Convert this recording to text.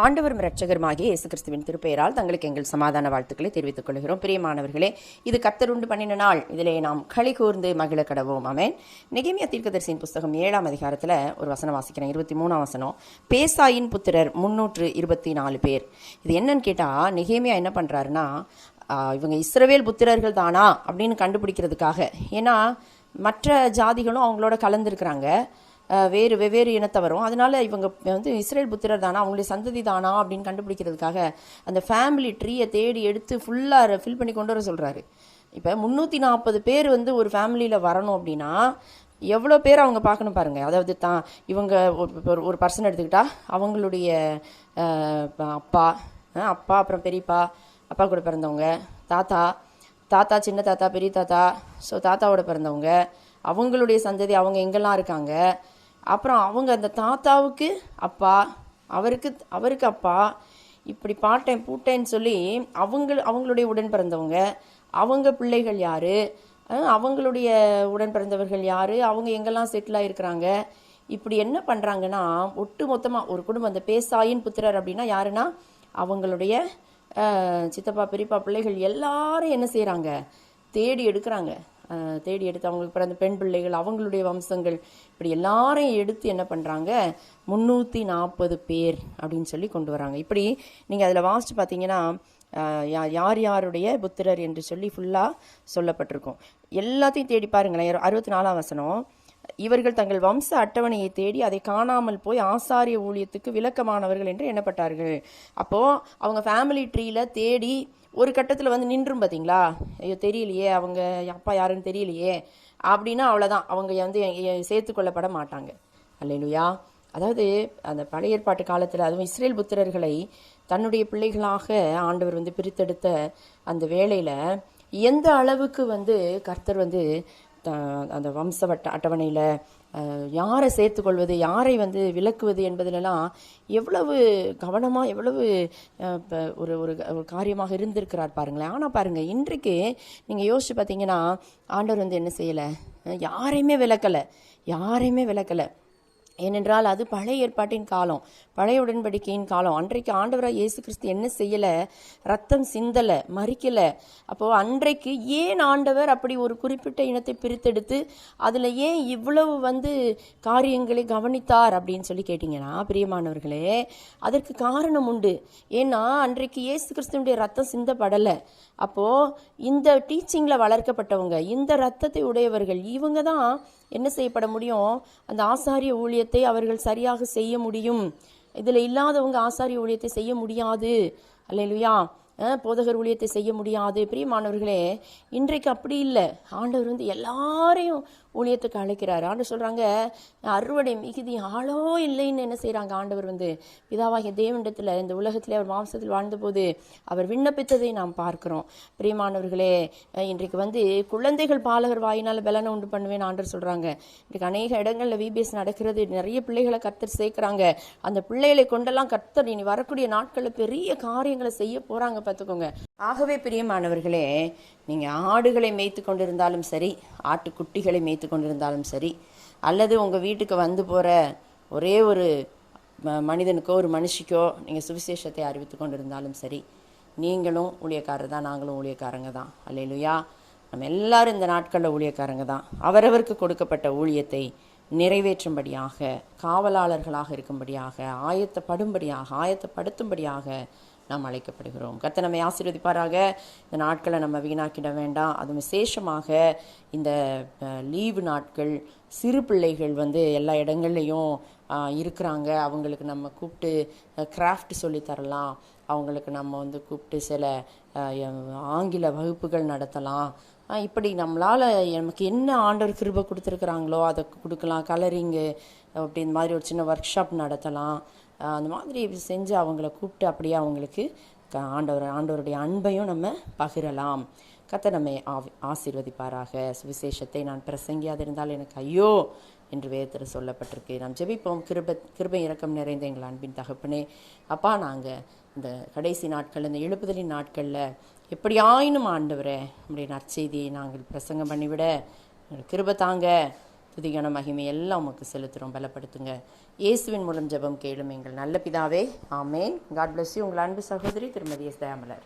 ஆண்டவரும் இரட்சகருமாகிய இயேசு கிறிஸ்துவின் திருப்பெயரால் தங்களுக்கு எங்கள் சமாதான வாழ்த்துக்களை தெரிவித்துக் கொள்கிறோம். பிரியமானவர்களே இது கத்தருண்டு பண்ணின நாள். இதிலே நாம் களி கூர்ந்து மகிழ கடவோம். அமேன் நெகேமியா தீர்க்கதரிசியின் புஸ்தகம் ஏழாம் அதிகாரத்தில் ஒரு வசனம் வாசிக்கிறேன். இருபத்தி மூணாம் வசனம். பேசாயின் புத்திரர் முன்னூற்று இருபத்தி நாலு பேர். இது என்னன்னு கேட்டால் நெகேமியா என்ன பண்ணுறாருன்னா இவங்க இஸ்ரவேல் புத்திரர்கள் தானா? அப்படின்னு கண்டுபிடிக்கிறதுக்காக. ஏன்னா மற்ற ஜாதிகளும் அவங்களோட கலந்துருக்கிறாங்க. வேறு வெவ்வேறு இனத்தவரும் அதனால் இவங்க வந்து இஸ்ரேல் புத்திரர் தானா? அவங்களுடைய சந்ததி தானா? அப்படின்னு கண்டுபிடிக்கிறதுக்காக அந்த ஃபேமிலி ட்ரீயை தேடி எடுத்து ஃபுல்லாக ஃபில் பண்ணி கொண்டு வர சொல்கிறாரு இப்போ முந்நூற்றி நாற்பது பேர் வந்து ஒரு ஃபேமிலியில் வரணும் அப்படின்னா எவ்வளோ பேர் அவங்க பார்க்கணும் பாருங்கள் அதாவது தான் இவங்க ஒரு- ஒரு பர்சன் எடுத்துக்கிட்டா அவங்களுடைய அப்பா அப்பா அப்புறம் பெரியப்பா அப்பா கூட பிறந்தவங்க தாத்தா தாத்தா சின்ன தாத்தா பெரிய தாத்தா ஸோ தாத்தாவோட பிறந்தவங்க அவங்களுடைய சந்ததி அவங்க எங்கெல்லாம் இருக்காங்க அப்புறம் அவங்க அந்த தாத்தாவுக்கு அப்பா அவருக்கு அவருக்கு அப்பா இப்படி பாட்டேன் பூட்டேன்னு சொல்லி அவங்க அவங்களுடைய உடன் பிறந்தவங்க. அவங்க பிள்ளைகள் யார்? அவங்களுடைய உடன் பிறந்தவர்கள் யார்? அவங்க எங்கெல்லாம் செட்டில் ஆகிருக்கிறாங்க இப்படி என்ன பண்ணுறாங்கன்னா ஒட்டு மொத்தமாக ஒரு குடும்பம் அந்த பேசாயின் புத்திரர் அப்படின்னா யாருன்னா அவங்களுடைய சித்தப்பா பெரியப்பா பிள்ளைகள் எல்லாரும் என்ன செய்கிறாங்க தேடி எடுக்கிறாங்க. தேடி எடுத்து அவங்களுக்கு பிறந்த பெண் பிள்ளைகள் அவங்களுடைய வம்சங்கள் இப்படி எல்லாரையும் எடுத்து என்ன பண்ணுறாங்க முந்நூற்றி நாற்பது பேர் அப்படின்னு சொல்லி கொண்டு வராங்க. இப்படி நீங்கள் அதில் வாசித்து பார்த்தீங்கன்னா யா- யார் யாருடைய புத்திரர் என்று சொல்லி ஃபுல்லாக சொல்லப்பட்டிருக்கும். எல்லாத்தையும் தேடி பாருங்களேன். அறுபத்தி நாலாம் வசனம் இவர்கள் தங்கள் வம்ச அட்டவணையை தேடி அதை காணாமல் போய் ஆசாரிய ஊழியத்துக்கு விளக்கமானவர்கள் என்று எண்ணப்பட்டார்கள். அப்போது அவங்க ஃபேமிலி ட்ரீல தேடி ஒரு கட்டத்தில் வந்து நின்றும் பார்த்தீங்களா ஐயோ தெரியலையே அவங்க அப்பா யாருன்னு தெரியலையே அப்படின்னா அவ்வளோதான் அவங்க வந்து சேர்த்துக்கொள்ளப்பட மாட்டாங்க. அல்லையா அதாவது அந்த பழைய ஏற்பாட்டு காலத்தில் அதுவும் இஸ்ரேல் புத்திரர்களை தன்னுடைய பிள்ளைகளாக ஆண்டவர் வந்து பிரித்தெடுத்த அந்த வேளையில் எந்த அளவுக்கு வந்து கர்த்தர் வந்து த- அந்த வம்சவட்ட அட்டவணையில் யாரை சேர்த்துக்கொள்வது யாரை வந்து விளக்குவது என்பதிலெல்லாம் எவ்வளவு கவனமாக எவ்வளவு ஒரு ஒரு காரியமாக இருந்திருக்கிறார் பாருங்களேன். ஆனால் பாருங்கள் இன்றைக்கு நீங்கள் யோசிச்சு பார்த்தீங்கன்னா ஆண்டவர் வந்து என்ன செய்யலை? யாரையுமே விளக்கலை யாரையுமே விளக்கலை ஏனென்றால் அது பழைய ஏற்பாட்டின் காலம் பழைய உடன்படிக்கையின் காலம். அன்றைக்கு ஆண்டவராக இயேசு கிறிஸ்து என்ன செய்யலை? ரத்தம் சிந்தலை மறிக்கலை. அப்போது அன்றைக்கு ஏன் ஆண்டவர் அப்படி ஒரு குறிப்பிட்ட இனத்தை பிரித்தெடுத்து அதில் ஏன் இவ்வளவு வந்து காரியங்களை கவனித்தார் அப்படின்னு சொல்லி கேட்டிங்கன்னா பிரியமானவர்களே அதற்கு காரணம் உண்டு. ஏன்னா அன்றைக்கு இயேசு கிறிஸ்துவனுடைய ரத்தம் சிந்தப்படலை. அப்போது இந்த டீச்சிங்கில் வளர்க்கப்பட்டவங்க இந்த ரத்தத்தை உடையவர்கள் இவங்க தான் என்ன செய்யப்பட முடியும்? அந்த ஆசாரிய ஊழியத்தை அவர்கள் சரியாக செய்ய முடியும். இதில் இல்லாதவங்க ஆசாரிய ஊழியத்தை செய்ய முடியாது. அல்லையா போதகர் ஊழியத்தை செய்ய முடியாது. பிரியமானவர்களே இன்றைக்கு அப்படி இல்லை. ஆண்டவர் வந்து எல்லாரையும் ஊழியத்துக்கு அழைக்கிறார். ஆண்டு சொல்கிறாங்க அறுவடை மிகுதி ஆளோ இல்லைன்னு என்ன செய்கிறாங்க ஆண்டவர் வந்து பிதாவாகிய தேவனிடத்தில் இந்த உலகத்திலே அவர் மாம்சத்தில் வாழ்ந்தபோது அவர் விண்ணப்பித்ததை நாம் பார்க்குறோம். பிரியமானவர்களே இன்றைக்கு வந்து குழந்தைகள் பாலகர் வாயினால் பலனை உண்டு பண்ணுவேன் ஆண்டர் சொல்கிறாங்க இன்றைக்கு அநேக இடங்களில் விபிஎஸ் நடக்கிறது. நிறைய பிள்ளைகளை கர்த்தர் சேர்க்குறாங்க. அந்த பிள்ளைகளை கொண்டெல்லாம் கர்த்தர் இனி வரக்கூடிய நாட்களில் பெரிய காரியங்களை செய்ய போகிறாங்க பார்த்துக்கோங்க. ஆகவே பிரியமானவர்களே நீங்கள் ஆடுகளை மேய்த்து கொண்டிருந்தாலும் சரி ஆட்டுக்குட்டிகளை மேய்த்து கொண்டிருந்தாலும் சரி அல்லது உங்கள் வீட்டுக்கு வந்து போகிற ஒரே ஒரு மனிதனுக்கோ ஒரு மனுஷிக்கோ நீங்கள் சுவிசேஷத்தை அறிவித்து கொண்டிருந்தாலும் சரி நீங்களும் ஊழியக்காரர் தான் நாங்களும் ஊழியக்காரங்க தான். அல்லையிலுயா நம்ம எல்லாரும் இந்த நாட்களில் ஊழியக்காரங்க தான். அவரவருக்கு கொடுக்கப்பட்ட ஊழியத்தை நிறைவேற்றும்படியாக காவலாளர்களாக இருக்கும்படியாக ஆயத்தப்படும்படியாக ஆயத்தப்படுத்தும்படியாக நாம் அழைக்கப்படுகிறோம். கர்த்தர் நம்மை ஆசீர்வதிப்பாராக. இந்த நாட்களை நம்ம வீணாக்கிட வேண்டாம். அது விசேஷமாக இந்த லீவு நாட்கள் சிறு பிள்ளைகள் வந்து எல்லா இடங்கள்லையும் இருக்கிறாங்க. அவங்களுக்கு நம்ம கூப்பிட்டு கிராஃப்ட் சொல்லி தரலாம். அவங்களுக்கு நம்ம வந்து கூப்பிட்டு சில ஆங்கில வகுப்புகள் நடத்தலாம். இப்படி நம்மளால் நமக்கு என்ன ஆண்டவர் கிருபை கொடுத்துருக்குறாங்களோ அதை கொடுக்கலாம் கலரிங்கு அப்படி இந்த மாதிரி ஒரு சின்ன ஒர்க் ஷாப் நடத்தலாம். அந்த மாதிரி செஞ்சு அவங்கள கூப்பிட்டு அப்படியே அவங்களுக்கு க- ஆண்டவர் ஆண்டவருடைய அன்பையும் நம்ம பகிரலாம். கத்தை நம்மை ஆவி- ஆசீர்வதிப்பாராக. சுவிசேஷத்தை நான் பிரசங்கியாதிருந்தால் எனக்கு ஐயோ என்று வேதத்தில் சொல்லப்பட்டிருக்கு. நாம் ஜெபிப்போம். கிருப கிருபை இறக்கம் நிறைந்த எங்கள் அன்பின் தகப்பனே. அப்பா நாங்கள் இந்த கடைசி நாட்கள் இந்த எழுப்புதலின் நாட்களில் எப்படியாயினும் ஆண்டவரே நம்முடைய நற்செய்தியை நாங்கள் பிரசங்கம் பண்ணிவிட எங்களுக்கு கிருபை தாங்க துதிகன மகிமை எல்லாம் உமக்கு செலுத்துகிறோம் பலப்படுத்துங்க. இயேசுவின் மூலம் ஜெபம் கேளும் எங்கள் நல்ல பிதாவே ஆமேன். காட் பிளஸ் உங்கள் அன்பு சகோதரி திருமதி எஸ். தயாமலர்.